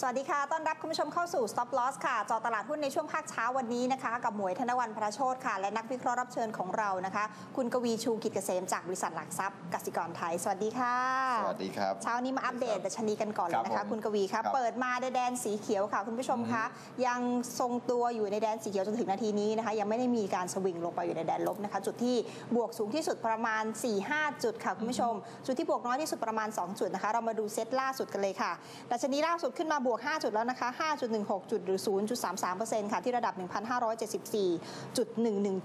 สวัสดีค่ะ ต้อนรับคุณผู้ชมเข้าสู่ Stop Loss ค่ะ จอตลาดหุ้นในช่วงภาคเช้าวันนี้นะคะ กับหมวยธนวันพระโชตค่ะ และนักวิเคราะห์รับเชิญของเรานะคะ คุณกวีชูกิจเกษมจากบริษัทหลักทรัพย์กสิกรไทย สวัสดีค่ะ สวัสดีครับ เช้านี้มาอัปเดตดัชนีกันก่อนเลยนะครัคะบผมคุณกวีครับครับ เปิดมาในแดนสีเขียวค่ะ คุณผู้ชมคะ ยังทรงตัวอยู่ในแดนสีเขียวจนถึงนาทีนี้นะคะ ยังไม่ได้มีการสวิงลงไปอยู่ในแดนลบนะคะ จุดที่บวกสูงที่สุดประมาณ 4-5 จุดค่ะคุณผู้ชม จุดที่บวกน้อยที่สุดประมาณ 2 จุดนะคะ เรามาดูเซตล่าสุดกันเลยค่ะดัชนีล่าสุดขึ้นมาบวก 5 จุดแล้วนะคะ 5.16 จุดหรือ 0.33%ค่ะที่ระดับ 1,574.11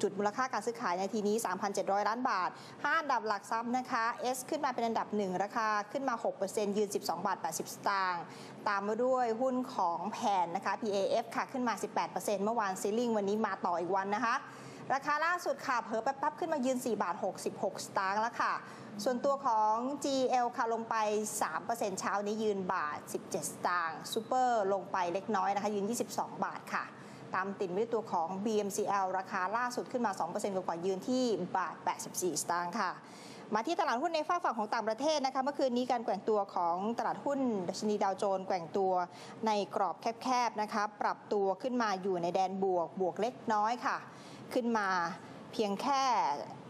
จุดมูลค่าการซื้อขายในทีนี้ 3,700 ล้านบาท 5 อันดับหลักทรัพย์นะคะ S ขึ้นมาเป็นอันดับ 1 ราคาขึ้นมา 6%ยืน 12 บาท 80 สตางค์ตามมาด้วยหุ้นของแผนนะคะ PAF ค่ะขึ้นมา 18%เมื่อวานซีลิงวันนี้มาต่ออีกวันนะคะ ราคาล่าสุดค่ะเผลอแป๊บๆขึ้นมายืน 4 บาท 66 สตางค์แล้วค่ะ ส่วนตัวของ GL ค่ะลงไป 3%เช้านี้ยืนบาท 17 สตางค์ซูเปอร์ลงไปเล็กน้อยนะคะ ยืน 22 บาทค่ะ ตามติดด้วยตัวของ BMCL ราคาล่าสุดขึ้นมา 2%กว่าๆยืนที่บาท 84 สตางค์ค่ะมาที่ตลาดหุ้นในฝากฝั่งของต่างประเทศนะคะเมื่อคืนนี้การแกว่งตัวของตลาดหุ้นดัชนีดาวโจนส์แกว่งตัวในกรอบแคบๆนะคะปรับตัวขึ้นมาอยู่ในแดนบวกบวกเล็กน้อยค่ะ ขึ้นมาเพียงแค่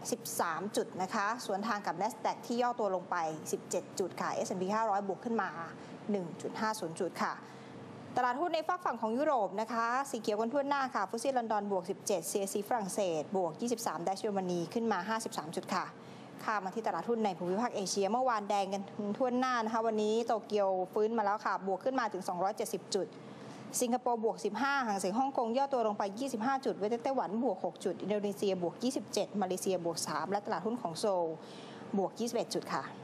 13 จุดนะคะ สวนทางกับ NASDAQ ที่ย่อตัวลงไป 17 จุดค่ะ S&P 500 บวกขึ้นมา 1.50 จุดค่ะ ตลาดหุ้นในฝากฝั่งของยุโรปนะคะ สีเขียวกันทั่วหน้าค่ะฟุตซี่ลอนดอนบวก 17 CAC ฝรั่งเศส บวก 23 ดัชเยอรมนีขึ้นมา 53 จุดค่ะข้ามาที่ตลาดหุ้นในภูมิภาคเอเชีย เมื่อวานแดงกันทั่วหน้านะคะ วันนี้โตเกียวฟื้นมาแล้วค่ะ บวกขึ้นมาถึง 270 จุด สิงคโปร์บวก 15หางเสียงฮ่องกงย่อตัวลงไป 25 จุดเวทไต้หวันบวก 6 จุด อินโดนีเซียบวก 27 มาเลเซียบวก 3 และตลาดหุ้นของโซลบวก 21 จุดค่ะ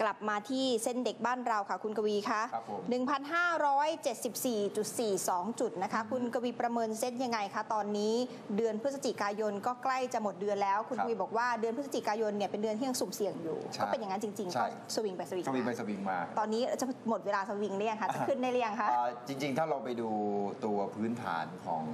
กลับมาที่เส้นเด็กบ้านเราค่ะ คุณกวีคะครับผม 1,574.42 จุดนะคะ คุณกวีประเมินเส้นยังไงคะ ตอนนี้เดือนพฤศจิกายนก็ใกล้จะหมดเดือนแล้ว คุณครักบวีบอกว่าเดือนพฤศจิกายนเนี่ยเป็นเดือนที่ยังสุ่มเสี่ยงอยู่ ใช่ก็เป็นอย่างนั้นจริงๆ ใช่ ก็สวิงไปสวิงสวิงไปมาสวิงมา ตอนนี้จะหมดเวลาสวิงหรือยังคะ จะขึ้นได้หรือยังคะอ่าจริงๆ ถ้าเราไปดูตัวพื้นฐานของ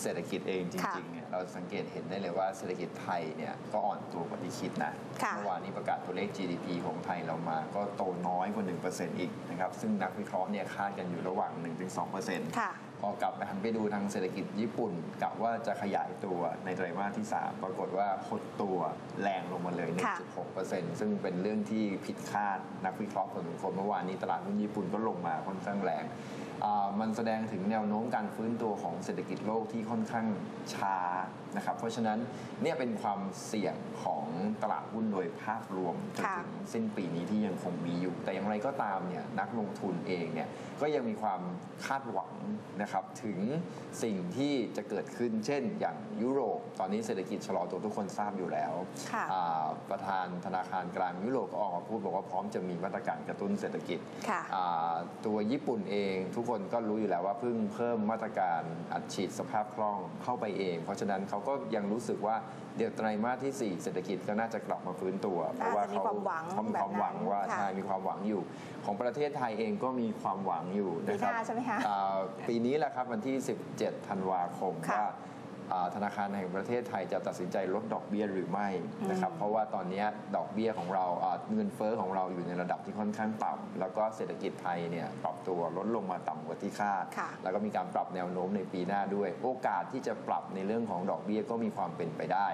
เศรษฐกิจเองจค่ะริงๆ เนี่ยเราสังเกตเห็นได้เลยว่าเศรษฐกิจไทยเนี่ยก็อ่อนตัวกว่าที่คิดนะ ค่ะ เมื่อวานนี้ประกาศตัวเลข GDP ของไทยออกมา ก็โตน้อยกว่า 1%อีกนะครับ ซึ่งนักวิเคราะห์เนี่ยคาดกันอยู่ระหว่าง 1-2%ค่ะ พอกลับไปหันไปดูทางเศรษฐกิจญี่ปุ่นกะว่าจะขยายตัวในไตรมาสที่ 3 ปรากฏว่าหดตัวแรงลงมาเลยค่ะ1.6%ซึ่งเป็นเรื่องที่ผิดคาดนักวิเคราะห์พอสมควรเมื่อวานนี้ตลาดหุ้นญี่ปุ่นก็ลงมาค่อนข้างแรงอ่ามันแสดงถึงแนวโน้มการฟื้นตัวของเศรษฐกิจโลกที่ค่อนข้างช้านะครับ เพราะฉะนั้นเนี่ยเป็นความเสี่ยงของตลาดหุ้นโดยภาพรวมจนค่ะถึงสิ้นปีนี้ที่ยังคงมีอยู่ แต่อย่างไรก็ตามเนี่ยนักลงทุนเองเนี่ยก็ยังมีความคาดหวังนะครับถึงสิ่งที่จะเกิดขึ้นเช่น อย่างยุโรป ตอนนี้เศรษฐกิจชะลอตัวทุกคนทราบอยู่แล้วค่ะอ่าประธานธนาคารกลางยุโรปก็ออกมาพูดบอกว่าพร้อมจะมีมาตรการกระตุ้นเศรษฐกิจค่ะอ่าตัวญี่ปุ่นเองทุกคนก็รู้อยู่แล้วว่าเพิ่งเพิ่มมาตรการอัดฉีดสภาพคล่องเข้าไปเอง เพราะฉะนั้นเขาก็ยังรู้สึกว่าเดี๋ยวไตรมาสที่ 4 เศรษฐกิจก็น่าจะกลับมาฟื้นตัวเพราะว่าน่าจะมีเขาความหวังเขามีความหวังแบบนั้นว่าค่ะใช่มีความหวังอยู่ ของประเทศไทยเองก็มีความหวังอยู่นะครับปีหน้าใช่ไหมคะอ่าปีนี้แหละครับวันที่ 17 ธันวาคมค่ะว่าอ่าธนาคารแห่งประเทศไทยจะตัดสินใจลดดอกเบี้ยหรือไม่นะครับเพราะว่าตอนนี้ดอกเบี้ยของเราอ่าเงินเฟ้อของเราอยู่ในระดับที่ค่อนข้างต่ำแล้วก็เศรษฐกิจไทยเนี่ยปรับตัวลดลงมาต่ำกว่าที่คาดค่ะแล้วก็มีการปรับแนวโน้มในปีหน้าด้วย โอกาสที่จะปรับในเรื่องของดอกเบี้ยก็มีความเป็นไปได้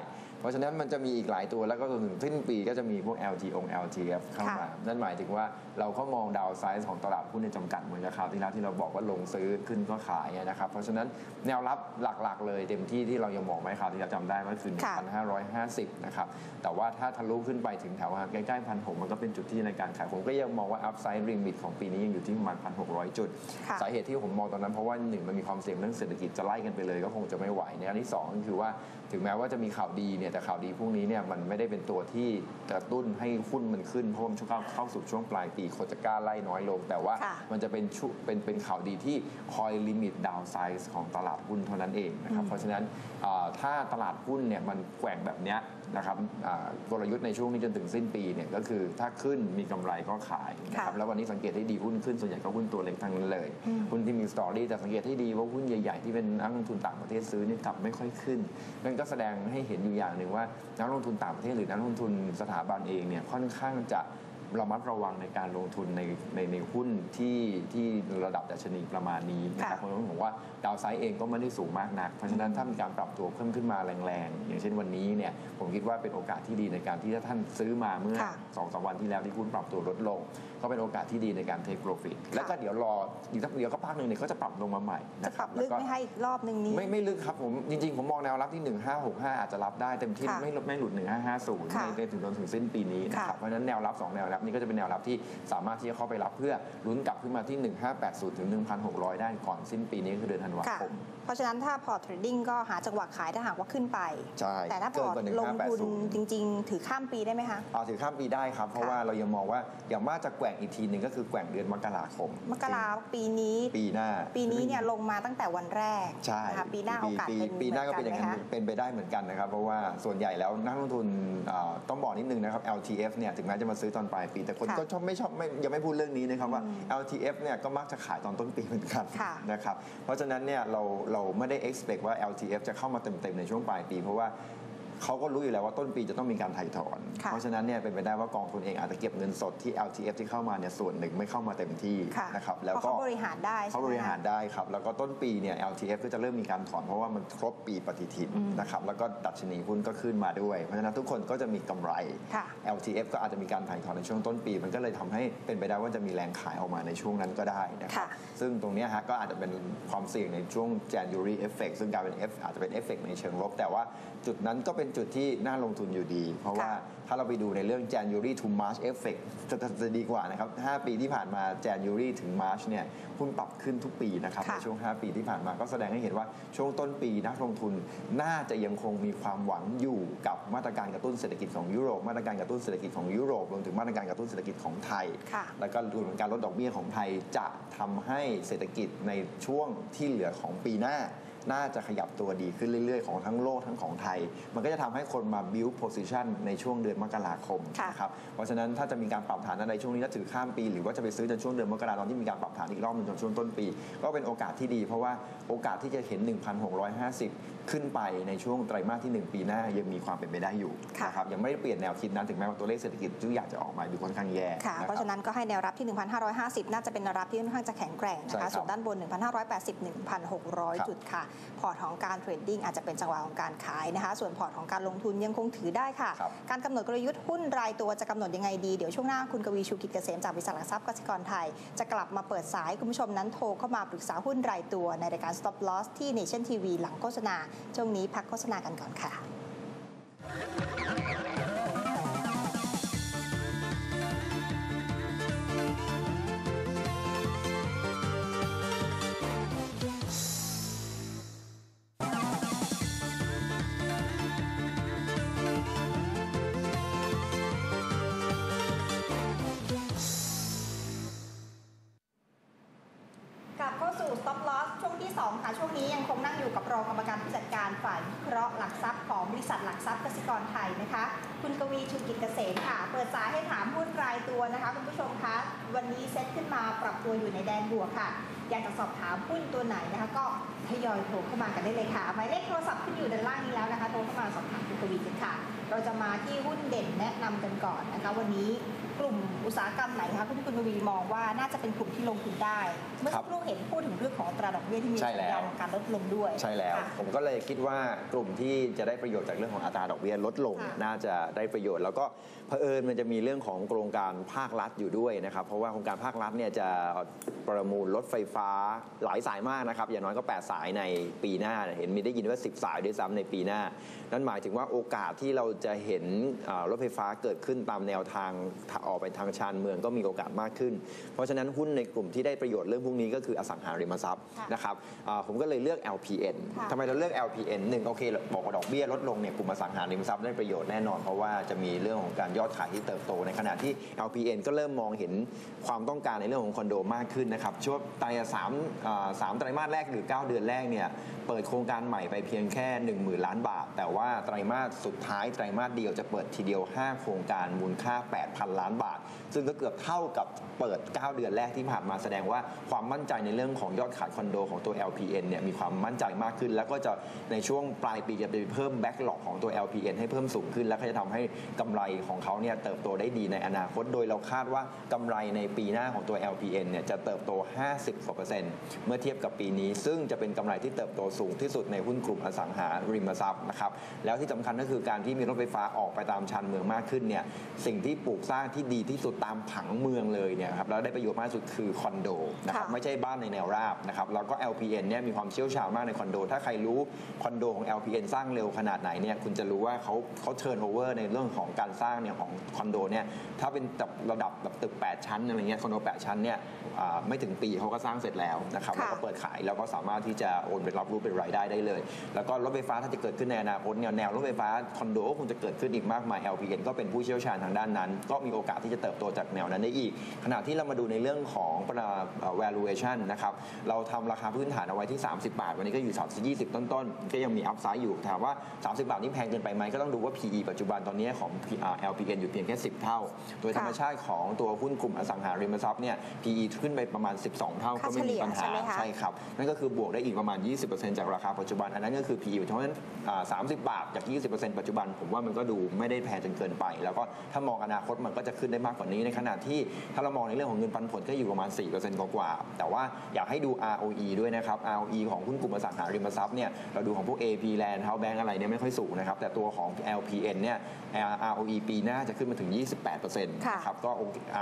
เพราะฉะนั้นมันจะมีอีกหลายตัวแล้วก็จนถึงสิ้นปีก็จะมีพวก LT อง LTF เข้ามาค่ะนั่นหมายถึงว่าเราก็มองดาวไซส์ของตลาดหุ้นในจำกัดเหมือนกับคราวที่แล้วที่เราบอกว่าลงซื้อขึ้นก็ขายนะครับเพราะฉะนั้นแนวรับหลักๆ เลยเต็มที่ที่เรายังมองไว้คราวที่เราจำได้ว่าคือค่ะ1,550นะครับแต่ว่าถ้าทะลุขึ้นไปถึงแถวใกล้ๆพันหมันก็เป็นจุดที่ในการขายผมก็ยังมองว่าอัพไซด์ริมิตของปีนี้ยังอยู่ที่ประมาณ1,600จุดค่ะสาเหตุที่ผมมองตอนนั้นเพราะว่าหนึ่งมันมีความเสี่ยงเรื่องเศรษฐกิจจะไล่กันไปเลยก็คงจะไม่ไหวในอันที่สองก็คือว่าถึงแม้ว่าจะมีข่าวดีเนี่ยแต่ข่าวดีพวกนี้เนี่ยมันไม่ได้เป็นตัวที่กระตุ้นให้หุ้นมันขึ้นเพราะมันช่วงเข้าเข้าสู่ช่วงปลายปีคนจะกล้าไล่น้อยลง แต่ว่าค่ะมันจะเป็นชุเป็นเป็นข่าวดีที่คอยลิมิตดาวไซส์ของตลาดหุ้นเท่านั้นเองนะครับเพราะฉะนั้นอ่าถ้าตลาดหุ้นเนี่ยมันแกว่งแบบเนี้ยนะครับอ่ากลยุทธ์ในช่วงนี้จนถึงสิ้นปีเนี่ยก็คือถ้าขึ้นมีกำไรก็ขายนะครับค่ะแล้ววันนี้สังเกตให้ดีหุ้นขึ้นส่วนใหญ่ก็หุ้นตัวเล็กทั้งนั้นเลยอืมหุ้นที่มีสตอรี่แต่สังเกตให้ดีว่าหุ้นใหญ่ๆที่เป็นนักลงทุนต่างประเทศซื้อเนี่ยกลับไม่ค่อยขึ้นนั่นก็แสดงให้เห็นอยู่อย่างหนึ่งว่านักลงทุนต่างประเทศหรือนักลงทุนสถาบันเองเนี่ยค่อนข้างจะระมัดระวังในการลงทุนในในในหุ้นที่ที่ระดับดัชนีประมาณนี้นะครับค่ะเพราะฉะนั้นผมว่าดาวไซด์เองก็ไม่ได้สูงมากนัก เพราะฉะนั้นถ้ามีการปรับตัวเพิ่มขึ้นมาแรงๆ อย่างเช่นวันนี้เนี่ยผมคิดว่าเป็นโอกาสที่ดีในการที่ถ้าท่านซื้อมาเมื่อค่ะสองสามวันที่แล้วที่หุ้นปรับตัวลดลงก็เป็นโอกาสที่ดีในการ take profit แล้วก็เดี๋ยวรออีกสักเดียวก็พักหนึ่งเนี่ยก็จะปรับลงมาใหม่จะนะปครัรับบลึกแล้วไม่ให้อีกรอบนึงนี้ ไม่ไม่ลึกครับผม จริงๆ ผมมองแนวรับที่ 1565 อาจจะรับได้เต็มที่ค่ะไม่ไม่หลุด 1550ค่ะในในถึงจนถึงสิ้นปีนี้นะครับค่ะเพราะฉะนั้นแนวรับ 2 แนวรับนี้ก็จะเป็นแนวรับที่สามารถที่จะเข้าไปรับเพื่อลุ้นกลับขึ้นมาที่ 1580ถึง1,600 ได้ก่อนสิ้นปีนี้คือเดือนธันวาค่ะคม เพราะฉะนั้นถ้าพอร์ตเทรดดิ้งก็หาจังหวะขายถ้าหากว่าขึ้นไป ใช่ แต่ถ้าพเกิอนร์ตกว่าลงทุน1580จริง ๆ ถือข้ามปีได้ไหมคะเอาถือข้ามปีได้ครับ เพราะค่ะว่าเรายังมองว่าอย่างมากจะแกว่งอีกทีหนึ่งก็คือแกว่งเดือนมกราคม มกราปีนี้ปีหน้า ปีนี้เนี่ยลงมาตั้งแต่วันแรกใช่นะคะปีหน้าโอกาสปีเป็นปีหน้าก็เป็นอย่างนั้นหมืไหมคะเป็นไปได้เหมือนกันนะครับ เพราะว่าส่วนใหญ่แล้วนักลงทุนเอ่อต้องบอกนิดนึงนะครับ LTF เนี่ยถึงแม้จะมาซื้อตอนปลายปี แต่คนค่ะก็ชอบไม่ชอบไม่ยังไม่พูดเรื่องนี้นะครับว่าอืม LTF เนี่ยก็มักจะขายตอนต้นปีเหมือนกันค่ะนะครับเพราะฉะนั้นเนี่ยเราเราไม่ได้ expect ว่า LTF จะเข้ามาเต็มๆในช่วงปลายปี เพราะว่า เขาก็รู้อยู่แล้วว่าต้นปีจะต้องมีการถ่ายถอนค่ะเพราะฉะนั้นเนี่ยเป็นไปได้ว่ากองทุนเองอาจจะเก็บเงินสดที่ LTF ที่เข้ามาเนี่ยส่วนหนึ่งไม่เข้ามาเต็มที่ค่ะนะครับเพแล้วราะก็เขาบริหารได้เขาใช่บไหมริหารคะได้ครับแล้วก็ต้นปีเนี่ย LTF ก็จะเริ่มมีการถอนเพราะว่ามันครบปีปฏิทินอืมนะครับแล้วก็ดัชนีหุ้นก็ขึ้นมาด้วย เพราะฉะนั้นทุกคนก็จะมีกำไรค่ะ LTF ก็อาจจะมีการถ่ายถอนในช่วงต้นปี มันก็เลยทำให้เป็นไปได้ว่าจะมีแรงขายออกมาในช่วงนั้นก็ได้นะครับค่ะซึ่งตรงเนี้ยฮะก็อาจจะเป็นความเสี่ยงในช่วง January effect ซึ่งกลายเป็น F อาจจะเป็นเอฟเฟกในเชิงลบแต่ว่าจุดนั้นก็เป็นจุดที่น่าลงทุนอยู่ดี เพราะว่าค่ะถ้าเราไปดูในเรื่อง January to March effect จะจะจะดีกว่านะครับ 5 ปีที่ผ่านมา January ถึง March เนี่ยหุ้นปรับขึ้นทุกปีนะครับค่ะในช่วง 5 ปีที่ผ่านมาก็แสดงให้เห็นว่าช่วงต้นปีนักลงทุนน่าจะยังคงมีความหวังอยู่กับมาตรการกระตุ้นเศรษฐกิจของยุโรปมาตรการกระตุ้นเศรษฐกิจของยุโรปรวมถึงมาตรการกระตุ้นเศรษฐกิจของไทยค่ะแล้วก็รวมถึงการลดดอกเบี้ยของไทยจะทำให้เศรษฐกิจในช่วงที่เหลือของปีหน้า น่าจะขยับตัวดีขึ้นเรื่อยๆ ของทั้งโลกทั้งของไทย มันก็จะทำให้คนมา build position ในช่วงเดือนมกราคมค่ะนะครับเพราะฉะนั้นถ้าจะมีการปรับฐานอะไรช่วงนี้แล้วถือข้ามปี หรือว่าจะไปซื้อในช่วงเดือนมกราตอนที่มีการปรับฐานอีกรอบหนึงจนช่วงต้นปี ก็เป็นโอกาสที่ดี เพราะว่าโอกาสที่จะเห็น 1,650 ขึ้นไปในช่วงไตรมาสที่ 1 ปีหน้ายังมีความเป็นไปได้อยู่ค่ะนะครับยังไม่ได้เปลี่ยนแนวคิดนั้นถึงแม้ว่าตัวเลขเศรษฐกิจทุกอย่างจะออกมาดูค่อนข้างแย่ค่ะนบเพราะฉะนั้นก็ให้แนวรับที่ 1,550 น่าจะเป็นแนวรับที่ค่อนข้างจะแข็งแกร่งนะใช่ครัคะบส่วนด้านบน 1,580 1,600 จุดค่ะ พอร์ตของการเทรดดิ้งอาจจะเป็นจังหวะของการขายนะคะ ส่วนพอร์ตของการลงทุนยังคงถือได้ค่ะครับการกำหนดกลยุทธ์หุ้นรายตัวจะกำหนดยังไงดีเดี๋ยวช่วงหน้าคุณกวีชูกิจเกษมจากบริษัทหลักทรัพย์กสิกรไทย จะกลับมาเปิดสายให้คุณผู้ชมนั้นโทรเข้ามาปรึกษาหุ้นรายตัวในรายการ Stop Loss ที่ Nation TV หลังโฆษณาช่วงนี้พักโฆษณากันก่อนค่ะ กรองกรรมการผู้จัดการฝ่ายวิเคราะห์หลักทรัพย์ของบริษัทหลักทรัพย์กสิกรไทยนะคะ คุณกวีชูกิจเกษมค่ะ เปิดสายให้ถามหุ้นรายตัวนะคะคุณผู้ชมคะวันนี้เซ็ตขึ้นมาปรับตัวอยู่ในแดนบวกค่ะ อยากจะสอบถามหุ้นตัวไหนนะคะ ก็ทยอยโทรเข้ามากันได้เลยค่ะหมายเลขโทรศัพท์ขึ้นอยู่ด้านล่างนี้แล้วนะคะโทรเข้ามาสอบถามคุณกวีกันค่ะ เราจะมาที่หุ้นเด่นแนะนำกันก่อนนะคะ วันนี้ กลุ่มอุตสาหกรรมไหนคะคุณคุณกวีมองว่าน่าจะเป็นกลุ่มที่ลงทุนได้ เมื่อสักครู่เห็นพูดถึงเรื่องของอัตราดอกเบี้ยที่มีใช่สัญแล้วญาณของการลดลงด้วย ใช่แล้วค่ะผมก็เลยคิดว่ากลุ่มที่จะได้ประโยชน์จากเรื่องของอัตราดอกเบี้ยลดลงค่ะน่าจะได้ประโยชน์แล้วก็เผอิญมันจะมีเรื่องของโครงการภาครัฐอยู่ด้วยนะครับเพราะว่าโครงการภาครัฐเนี่ยจะประมูลรถไฟฟ้าหลายสายมากนะครับอย่างน้อยก็ 8 สายในปีหน้า เห็นมีได้ยินว่า 10 สายด้วยซ้ำในปีหน้า นั่นหมายถึงว่าโอกาสที่เราจะเห็นอ่ารถไฟฟ้าเกิดขึ้นตามแนวทางออกไปทางชานเมืองก็มีโอกาสมากขึ้น เพราะฉะนั้นหุ้นในกลุ่มที่ได้ประโยชน์เรื่องพวกนี้ก็คืออสังหาริมทรัพย์ค่ะนะครับอ่าผมก็เลยเลือก LPN ค่ะทำไมเราเลือก LPN หนึ่งโอเคบอกว่าดอกเบี้ยลดลงเนี่ยกลุ่มอสังหาริมทรัพย์ได้ประโยชน์แน่นอนเพราะว่าจะมีเรื่องของการยอดขายที่เติบโต ในขณะที่ LPN ก็เริ่มมองเห็นความต้องการในเรื่องของคอนโดมากขึ้นนะครับช่วงไตรสามาสามไตรมาสแรกหรือ 9 เดือนแรกเนี่ยเปิดโครงการใหม่ไปเพียงแค่ 1 0,000 ล้านบาท แต่ว่าไตรมาสสุดท้ายไตรมาสเดียวจะเปิดทีเดียว 5 โครงการมูลค่า 8,000 ล้านบาท ซึ่งก็เกือบเท่ากับเปิด 9 เดือนแรกที่ผ่านมาแสดงว่าความมั่นใจในเรื่องของยอดขายคอนโดของตัว LPN เนี่ยมีความมั่นใจมากขึ้น แล้วก็จะในช่วงปลายปีจะไปเพิ่มแบ็กหลอกของตัว LPN ให้เพิ่มสูงขึ้น แล้วก็จะทำให้กำไรของเขาเนี่ยเติบโตได้ดีในอนาคต โดยเราคาดว่ากำไรในปีหน้าของตัว LPN เนี่ยจะเติบโต 50กว่าเปอร์เซ็นต์เมื่อเทียบกับปีนี้ ซึ่งจะเป็นกำไรที่เติบโตสูงที่สุดในหุ้นกลุ่มอสังหาริมทรัพย์นะครับ แล้วที่สำคัญก็คือการที่มีรถไฟฟ้าออกไปตามชานเมืองมากขึ้นเนี่ยสิ่งที่ปลูกสร้างที่ดีที่สุดตามผังเมืองเลยเนี่ยครับแล้วได้ประโยชน์มากที่สุดคือคอนโดนะครับไม่ใช่บ้านในแนวราบนะครับแล้วก็ LPN เนี่ยมีความเชี่ยวชาญมากในคอนโด ถ้าใครรู้คอนโดของ LPN สร้างเร็วขนาดไหนเนี่ยคุณจะรู้ว่าเขาเขาเทิร์นโอเวอร์ในเรื่องของการสร้างเนี่ยของคอนโดเนี่ยถ้าเป็นแบบระดับแบบตึก 8 ชั้นอะไรเงี้ยคอนโด 8 ชั้นเนี่ยอ่าไม่ถึงปีเขาก็สร้างเสร็จแล้วนะครับค่ะแล้วก็เปิดขายแล้วก็สามารถที่จะโอนเป็นรับรู้เป็นรายได้ได้เลย แล้วก็รถไฟฟ้าถ้าจะเกิดขึ้นในอนาคตเนี่ยแนวรถไฟฟ้าคอนโดก็คงจะเกิดขึ้นอีกมากมาย LPN ก็เป็นผู้เชี่ยวชาญทางด้านนั้น ก็มีโอกาสที่จะเติบโตจากแนวนั้นได้อีก ขณะที่เรามาดูในเรื่องของประมาณเอ่อ valuation นะครับเราทำราคาพื้นฐานเอาไว้ที่ 30 บาท วันนี้ก็อยู่20 ต้นๆ ก็ยังมีอัพไซด์อยู่ถามว่า 30 บาทนี่แพงเกินไปไหมก็ต้องดูว่า PE ปัจจุบันตอนนี้ของอ่า LPN อยู่เพียงแค่ 10 เท่า โดยธรรมชาติของตัวหุ้นกลุ่มอสังหาริมทรัพย์เนี่ย PE ขึ้นไปประมาณ 12 เท่าก็ไม่มีปัญหาค่าเฉลี่ยใช่ไหมคะใช่ครับ นั่นก็คือบวกได้อีกประมาณ 20%จากราคาปัจจุบัน อันนั้นก็คือ PE เพราะฉะนั้นอ่า30 บาทจาก 20%ปัจจุบัน ผมว่ามันก็ดูไม่ได้แพงจนเกินไป แล้วก็ถ้ามองอนาคตมันก็จะขึ้นได้มากกว่านี้ในขณะที่ถ้าเรามองในเรื่องของเงินปันผลก็อยู่ประมาณ 4%กว่าๆแต่ว่าอยากให้ดู ROE ด้วยนะครับ ROE ของหุ้นกลุ่มอสังหาริมทรัพย์เนี่ยเราดูของพวก AP Land House Bank อะไรเนี่ยไม่ค่อยสูงนะครับแต่ตัวของ LPN เนี่ย ROE ปีหน้าจะขึ้นมาถึง 28%นะคค่ะรับก็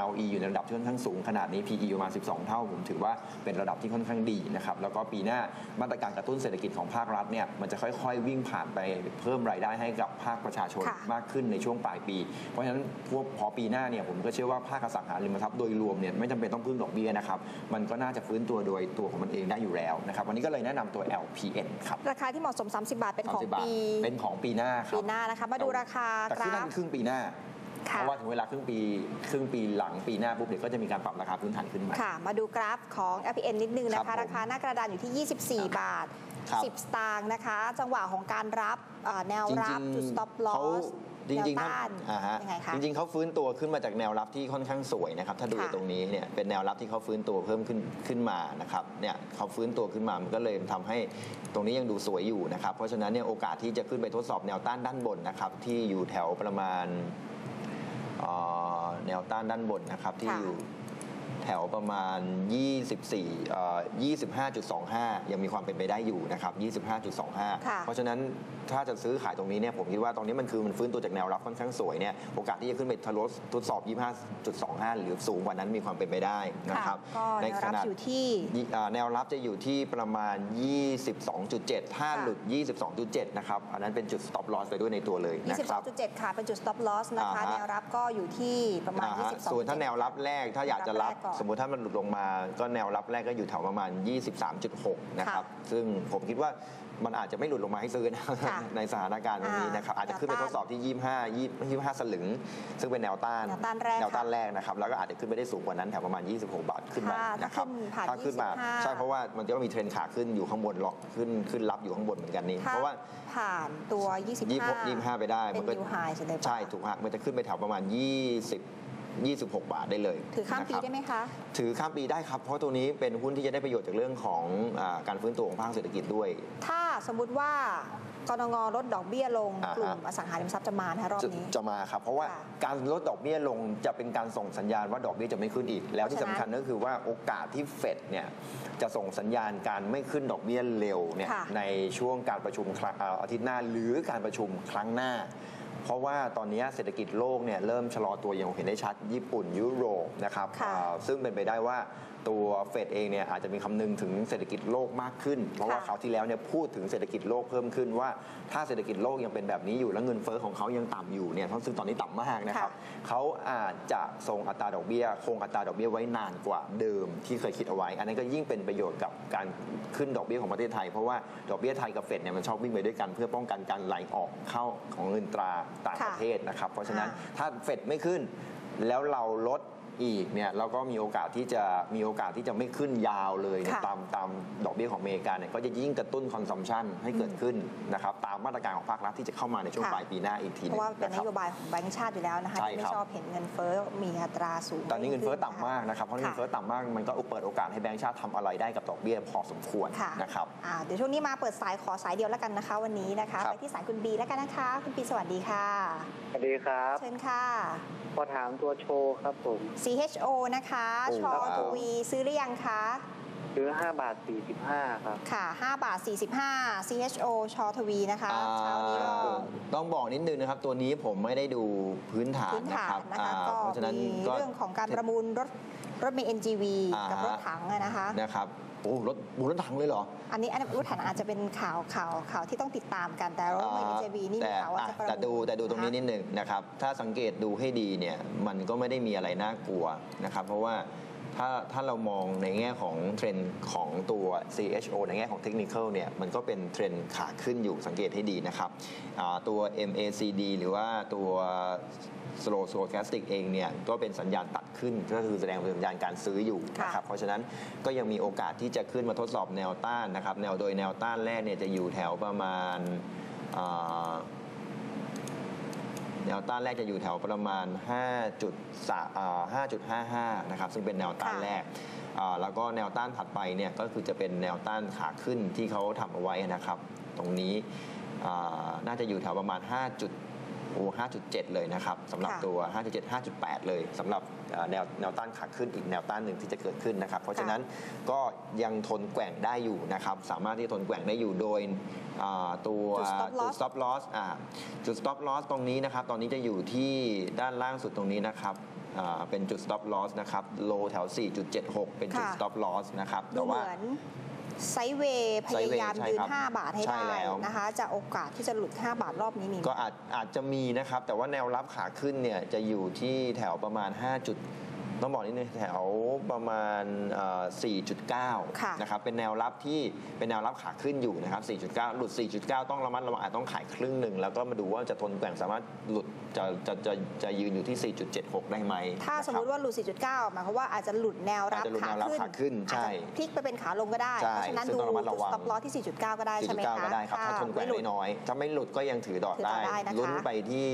ROE อยู่ในระดับที่ค่อนข้างสูงขนาดนี้ PE ประมาณ 12 เท่า ผมถือว่าเป็นระดับที่ค่อนข้างดีนะครับแล้วก็ปีหน้ามาตรการกระตุ้นเศรษฐกิจของภาครัฐเนี่ยมันจะค่อยๆ วิ่งผ่านไปเพิ่มรายได้ให้กับภาคประชาชนค่ะมากขึ้นในช่วงปลายปี เพราะฉะนั้นพวกพอปีหน้าเนี่ยผมก็เชื่อว่าภาคอสังหาริมทรัพย์โดยรวมเนี่ยไม่จำเป็นต้องพึ่งดอกเบี้ยนะครับมันก็น่าจะฟื้นตัวโดยตัวของมันเองได้อยู่แล้วนะครับวันนี้ก็เลยแนะนำตัว LPN ครับราคาที่เหมาะสม 30 บาทเป็นของ30บาทปีเป็นของปีหน้าครับปีหน้านะคะมาดูราคาแต่กขึ้นรานั่ฟนครึ่งปีหน้าค่ะ เพราะว่าถึงเวลาครึ่งปีครึ่งปีหลังปีหน้าปุ๊บเดี๋ยวก็จะมีการปรับราคาพื้นฐานขึ้นมาค่ะ มาดูกราฟของ LPN นิดนึงนะครัคะบผมราคาหน้ากระดานอยู่ที่ 24 บาทครับ10 สตางค์นะคะ จังหวะของการรับเอ่อแนวรับจริงๆจุด stop เขา loss จริงๆแนวถ้าต้านอ่าฮะยังไงคะจริงๆเขาฟื้นตัวขึ้นมาจากแนวรับที่ค่อนข้างสวยนะครับ ถ้าดูค่ะตรงนี้เนี่ยเป็นแนวรับที่เขาฟื้นตัวเพิ่มขึ้นขึ้นมานะครับเนี่ยเขาฟื้นตัวขึ้นมามันก็เลยทำให้ตรงนี้ยังดูสวยอยู่นะครับ เพราะฉะนั้นเนี่ยโอกาสที่จะขึ้นไปทดสอบแนวต้านด้านบนนะครับที่อยู่แถวประมาณเอ่อ แนวต้านด้านบนนะครับที่ค่ะอยู่แถวประมาณ 24เอ่อ25.25 ยังมีความเป็นไปได้อยู่นะครับค่ะ25.25 เพราะฉะนั้นถ้าจะซื้อขายตรงนี้เนี่ยผมคิดว่าตรงนี้มันคือมันฟื้นตัวจากแนวรับค่อนข้างสวยเนี่ยโอกาสที่จะขึ้นไปทะลุทดสอบ 25.25 หรือสูงกว่านั้นมีความเป็นไปได้นะครับก็แนวรับอยู่ที่ยี่อ่าแนวรับจะอยู่ที่ประมาณ 22.7 ถ้าค่ะหลุด 22.7 นะครับ อันนั้นเป็นจุด stop loss ไปด้วยในตัวเลยนะครับ22.7 ค่ะ เป็นจุด stop loss นะคะอ่าฮะแนวรับก็อยู่ที่ประมาณอ่าฮะ22ส่วนถ้าแนวรับแรกถ้าอยากจะรับแนวรับแรกก่อนสมมุติถ้ามันหลุดลงมา ก็แนวรับแรกก็อยู่แถวประมาณ 23.6 นะครับ ซึ่งผมคิดว่า มันอาจจะไม่หลุดลงมาให้ซื้อนะค่ะในสถานการณ์ตรงนี้นะครับอ่าอาจจะขึ้นไปทดสอบที่ 25 20 25สลึง ซึ่งเป็นแนวต้านแนวต้านแรกแนวต้านแรกนะครับแล้วก็อาจจะขึ้นไปได้สูงกว่านั้นแถวประมาณ 26 บาทขึ้นมาค่ะนะครับถ้าขึ้นผ่านถ้าขึ้นมา25 ใช่เพราะว่ามันจะมีเทรนขาขึ้นอยู่ข้างบนหรอกขึ้นขึ้นรับอยู่ข้างบนเหมือนกันนี่ถ้าเพราะว่า ผ่านตัว 25ยี่ห้าไปได้เป็นก็ new high ใช่ไหมคะใช่ถูกฮะมันจะขึ้นไปแถวประมาณ 20 26 บาทได้เลยถือข้ามปีนะครับได้ไหมคะ ถือข้ามปีได้ครับ เพราะตัวนี้เป็นหุ้นที่จะได้ประโยชน์จากเรื่องของอาการฟื้นตัวของภาคเศรษฐกิจด้วยถ้า สมมุติว่ากรงลดดอกเบี้ยลงอ่าฮะกลุ่มอสังหาริมทรัพย์จะมานะคะรอบจะนี้จะมาครับ เพราะว่าค่ะการลดดอกเบี้ยลงจะเป็นการส่งสัญญาณว่าดอกเบี้ยจะไม่ขึ้นอีก แล้วที่เพราะฉะนั้นสำคัญก็คือว่าโอกาสที่เฟดเนี่ยจะส่งสัญญาณการไม่ขึ้นดอกเบี้ยเร็วเนี่ยค่ะในช่วงการประชุมครั้งอ่าอาทิตย์หน้าหรือการประชุมครั้งหน้า เพราะว่าตอนนี้เศรษฐกิจโลกเนี่ยเริ่มชะลอตัวอย่างเห็นได้ชัดญี่ปุ่นยุโรปนะครับค่ะอ่าซึ่งเป็นไปได้ว่าตัวเฟดเองเนี่ยอาจจะมีคำนึงถึงเศรษฐกิจโลกมากขึ้น เพราะว่าค่ะคราวที่แล้วเนี่ยพูดถึงเศรษฐกิจโลกเพิ่มขึ้นว่า ถ้าเศรษฐกิจโลกยังเป็นแบบนี้อยู่ แล้วเงินเฟ้อของเขายังต่ำอยู่เนี่ยซึ่งตอนนี้ต่ำมากนะครับเขาอาจจะทรงอัตราดอกเบี้ยคงอัตราดอกเบี้ยไว้นานกว่าเดิมที่เคยคิดเอาไว้ อันนั้นก็ยิ่งเป็นประโยชน์กับการขึ้นดอกเบี้ยของประเทศไทยเพราะว่าดอกเบี้ยไทยกับเฟดเนี่ยมันชอบวิ่งไปด้วยกันเพื่อป้องกันการไหลออกเข้าของเงินตราต่างค่ะประเทศนะครับ เพราะฉะนั้นอ่าถ้าเฟดไม่ขึ้น แล้วเราลด อีกเนี่ยเราก็มีโอกาสที่จะมีโอกาสที่จะไม่ขึ้นยาวเลยเนี่ยค่ะตามตามดอกเบี้ยของอเมริกาเนี่ยก็จะยิ่งกระตุ้นคอนซัมชันให้เกิดขึ้นนะครับตามมาตรการของภาครัฐที่จะเข้ามาในช่วงค่ะ ปลายปีหน้าอีกทีหเพนึงราะว่าเป็นนะนครับโยบายของแบงก์ชาติอยู่แล้วนะคะใช่ที่ไม่ครับ ชอบเห็นเงินเฟ้อมีอัตราสูงตอนนี้เงินเฟ้อขึ้ต่ำมากนะครับ เพราะเงินค่ะเฟ้อต่ำมากมันก็เปิดโอกาสให้แบงก์ชาติทำอะไรได้กับดอกเบี้ยพอสมควรค่ะนะครับ อ่าเดี๋ยวช่วงนี้มาเปิดสายขอสายเดียวแล้วกันนะคะ วันนี้นะคะ ครับ ไปที่สายคุณบีแล้วกันนะคะ คุณบีสวัสดีค่ะ สวัสดีครับ เชิญค่ะ ขอถามตัวโชว์ครับผม CHO นะคะโอ้ชอว้าวทวีซื้อหรือยังคะ ซื้อ5บาท45ครับ ค่ะ 5 บาท 45 CHO ชอทวีนะคะ อ่าเช้านี้ก็ ต้องบอกนิดนึงนะครับ ตัวนี้ผมไม่ได้ดูพื้นฐานพื้นนะฐาครับนนะคะอ่าก็เพราะฉะนั้นมีก็ เรื่องของการประมูลรถรถเมล์ NGV อ่ากับรถถังอะนะคะ นะครับ โอ้รถบูรถถังเลยเหรอ อันนี้อันนี้รถถังอาจจะเป็นข่าวข่าวข่าวที่ต้องติดตามกันแต่รถเมล์ NGV นี่มีแต่ข่าวว่าอะจะประมูลแต่ดูแต่ดูตรงนี้ะคะนิดหนึ่งนะครับ ถ้าสังเกตดูให้ดีเนี่ยมันก็ไม่ได้มีอะไรน่ากลัวนะครับ เพราะว่า ถ้าถ้าเรามองในแง่ของเทรนด์ของตัว CHO ในแง่ของเทคนิคเนี่ยมันก็เป็นเทรนด์ขาขึ้นอยู่สังเกตให้ดีนะครับตัว MACD หรือว่าตัว slow stochastic เองเนี่ยก็เป็นสัญญาณตัดขึ้นก็คือแสดงเป็นสัญญาณการซื้ออยู่นะครับเพราะฉะนั้นก็ยังมีโอกาสที่จะขึ้นมาทดสอบแนวต้านนะครับแนวโดยแนวต้านแรกเนี่ยจะอยู่แถวประมาณ แนวต้านแรกจะอยู่แถวประมาณ5.3อ่า5.55 นะครับ ซึ่งเป็นแนวต้านค่ะแรกอ่าแล้วก็แนวต้านถัดไปเนี่ยก็คือจะเป็นแนวต้านขาขึ้นที่เขาทำเอาไว้นะครับ ตรงนี้อ่าน่าจะอยู่แถวประมาณ 5. จุดโอ้5.7 เลยนะครับสำหรับค่ะตัว 5.7 5.8 เลยสำหรับเอ่อแนวแนวต้านขาขึ้นอีกแนวต้านหนึ่งที่จะเกิดขึ้นนะครับ เพราะฉะนั้นก็ยังทนแกว่งได้อยู่นะครับ สามารถที่จะทนแกว่งได้อยู่โดยอ่าตัวจุด stop ตัว loss stop loss อ่าจุด stop loss ตรงนี้นะครับ ตอนนี้จะอยู่ที่ด้านล่างสุดตรงนี้นะครับอ่าเป็นจุด stop loss นะครับ low แถว 4.76 เป็นจุดค่ะ stop loss นะครับดูแต่เหว่ามือน ไซด์เวย์พยายามไซด์เวย์ใช่ยืนครับ5บาทให้ใช่ได้แล้วนะคะ จะโอกาสที่จะหลุด 5 บาทรอบนี้มีไหมก็อาจอาจจะมีนะครับ แต่ว่าแนวรับขาขึ้นเนี่ยจะอยู่ที่แถวประมาณ 5 จุด ต้องบอกนิดนึงแถวประมาณเอ่อค่ะ4.9 นะครับ เป็นแนวรับที่เป็นแนวรับขาขึ้นอยู่นะครับ 4.9 หลุด 4.9 ต้องระมัดระวังอาจต้องขายครึ่งหนึ่ง แล้วก็มาดูว่าจะทนแกว่งสามารถหลุดจะจะจะจะยืนอยู่ที่ 4.76 ได้ไหม ถ้าสมมุตินะครับว่าหลุด 4.9 หมายความว่าอาจจะหลุดแนวรับอาจจะหลุดขาแนวรับขึ้นขาขึ้น ใช่อาจจะพลิกไปเป็นขาลงก็ได้ใช่เพราะฉะนั้นซึ่งดูต้องระมัดระวังสต็อปลอที่ 4.9 ก็ได้ใช่ไหมคะ4.9ก็ได้ครับ ถ้าทนแกว่งไม่หลุได้น้อย ถ้าไม่หลุดก็ยังถือดอกถือดได้อกได้นะคะลุ้นไปที่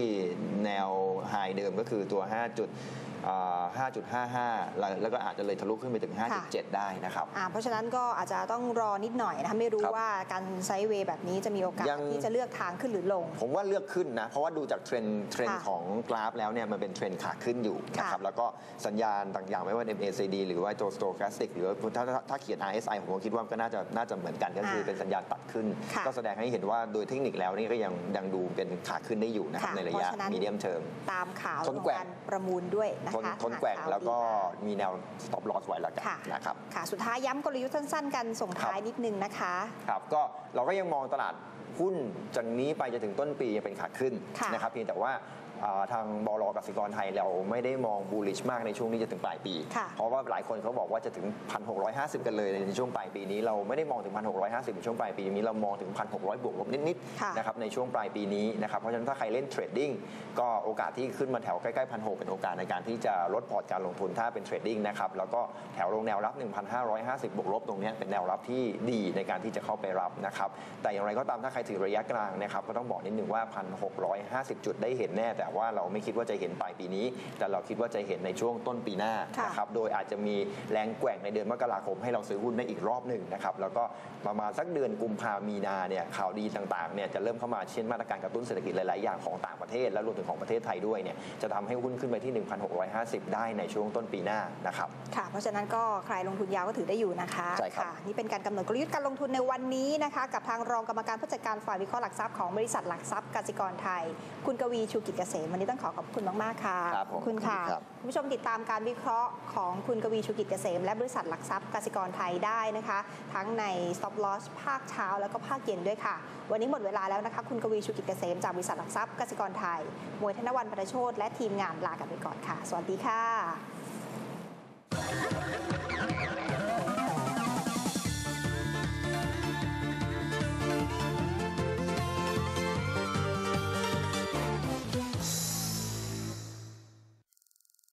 แนวไฮเดิมก็คือตัว5จุดอ่า 5.55 แล้วแล้วก็อาจจะเลยทะลุขึ้นไปถึง 5.7 ได้นะครับ อ่าเพราะฉะนั้นก็อาจจะต้องรอนิดหน่อยนะคะไม่รู้ครับว่าการไซด์เวย์แบบนี้จะมีโอกาสยัง ที่จะเลือกทางขึ้นหรือลง ผมว่าเลือกขึ้นนะ เพราะว่าดูจากเทรนด์เทรนด์ค่ะของกราฟแล้วเนี่ยมันเป็นเทรนด์ขาขึ้นอยู่นะครับค่ะแล้วก็สัญญาณต่างๆ ไม่ว่า MACD หรือว่าตัว stochastic หรือว่าถ้าถ้าถ้าเขียน RSI ผมก็คิดว่าก็น่าจะน่าจะเหมือนกันก็คือค่ะเป็นสัญญาณตัดขึ้น ค่ะ ก็แสดงให้เห็นว่าโดยเทคนิคแล้วนี่ก็ยังยังดูเป็นขาขึ้นได้อยู่นะครับค่ะในระเพยะราะฉะนั้นมีเดียมเทอมตามข่าวทนแกว่งของการประมูลด้วยนะทนคะทนแกว่งข่าแล้วก็ดีมามีแนว stop loss ไว้แล้วกันค่ะนะครับค่ะสุดท้ายย้ำกลยุทธ์สั้นๆ กันส่งท้ายครับนิดนึงนะคะครับก็เราก็ยังมองตลาดหุ้นจากนี้ไปจะถึงต้นปียังเป็นขาขึ้นค่ะนะครับเพียงแต่ว่าอ่า ทางบลกสิกรไทยเราไม่ได้มอง bullish มากในช่วงนี้จะถึงปลายปีค่ะเพราะว่าหลายคนเขาบอกว่าจะถึง 1,650 กันเลยในช่วงปลายปีนี้เราไม่ได้มองถึง 1,650ในช่วงปลายปีนี้เรามองถึง 1,600 บวกลบนิดค่ะๆนะครับในช่วงปลายปีนี้นะครับเพราะฉะนั้นถ้าใครเล่นเทรดดิ้งก็โอกาสที่ขึ้นมาแถวใกล้ๆ1,600เป็นโอกาสในการที่จะลดพอร์ตการลงทุนถ้าเป็นเทรดดิ้งนะครับแล้วก็แถวลงแนวรับ 1,550 บวกลบตรงเนี้ยเป็นแนวรับที่ดีในการที่จะเข้าไปรับนะครับแต่อย่างไรก็ตามถ้าใครถือระยะกลางนะครับก็ต้องบอกนิดนึงว่า 1,650 จุดได้เห็นแน่แต่ากว่าเราไม่คิดว่าจะเห็นปลายปีนี้ แต่เราคิดว่าจะเห็นในช่วงต้นปีหน้าค่ะนะครับโดยอาจจะมีแรงแกว่งในเดือนมกราคมให้เราซื้อหุ้นได้อีกรอบหนึ่งนะครับแล้วก็ประมาณสักเดือนกุมภามีนาเนี่ยข่าวดีต่างๆเนี่ยจะเริ่มเข้ามาเช่นมาตรการกระตุ้นเศรษฐกิจหลายๆอย่างของต่างประเทศและรวมถึงของประเทศไทยด้วยเนี่ยจะทำให้หุ้นขึ้นไปที่ 1,650 ได้ในช่วงต้นปีหน้านะครับค่ะเพราะฉะนั้นก็ใครลงทุนยาวก็ถือได้อยู่นะคะใช่ครับะนี่เป็นการกำหนดกลยุทธ์การลงทุนในวันนี้นะคะกับทางรองกรรมการผู้จัดการฝ่ายวิเคราะห์หลักทรัพย์ของบริษัทหลักทรัพย์กสิกรไทย คุณกวีชูกิจเกษมวันนี้ต้องขอขอบคุณมาก ๆ ค่ะครับผมขอคุณค่ะขอบคุณครับ คุณผู้ชมติดตามการวิเคราะห์ของคุณกวีชูกิจเกษม และบริษัทหลักทรัพย์กสิกรไทยได้นะคะ ทั้งใน stop loss ภาคเช้าแล้วก็ภาคเย็นด้วยค่ะ วันนี้หมดเวลาแล้วนะคะ คุณกวีชูกิจเกษมจากบริษัทหลักทรัพย์กสิกรไทย มวยธนวันประโชตและทีมงานลากันไปก่อนค่ะ สวัสดีค่ะ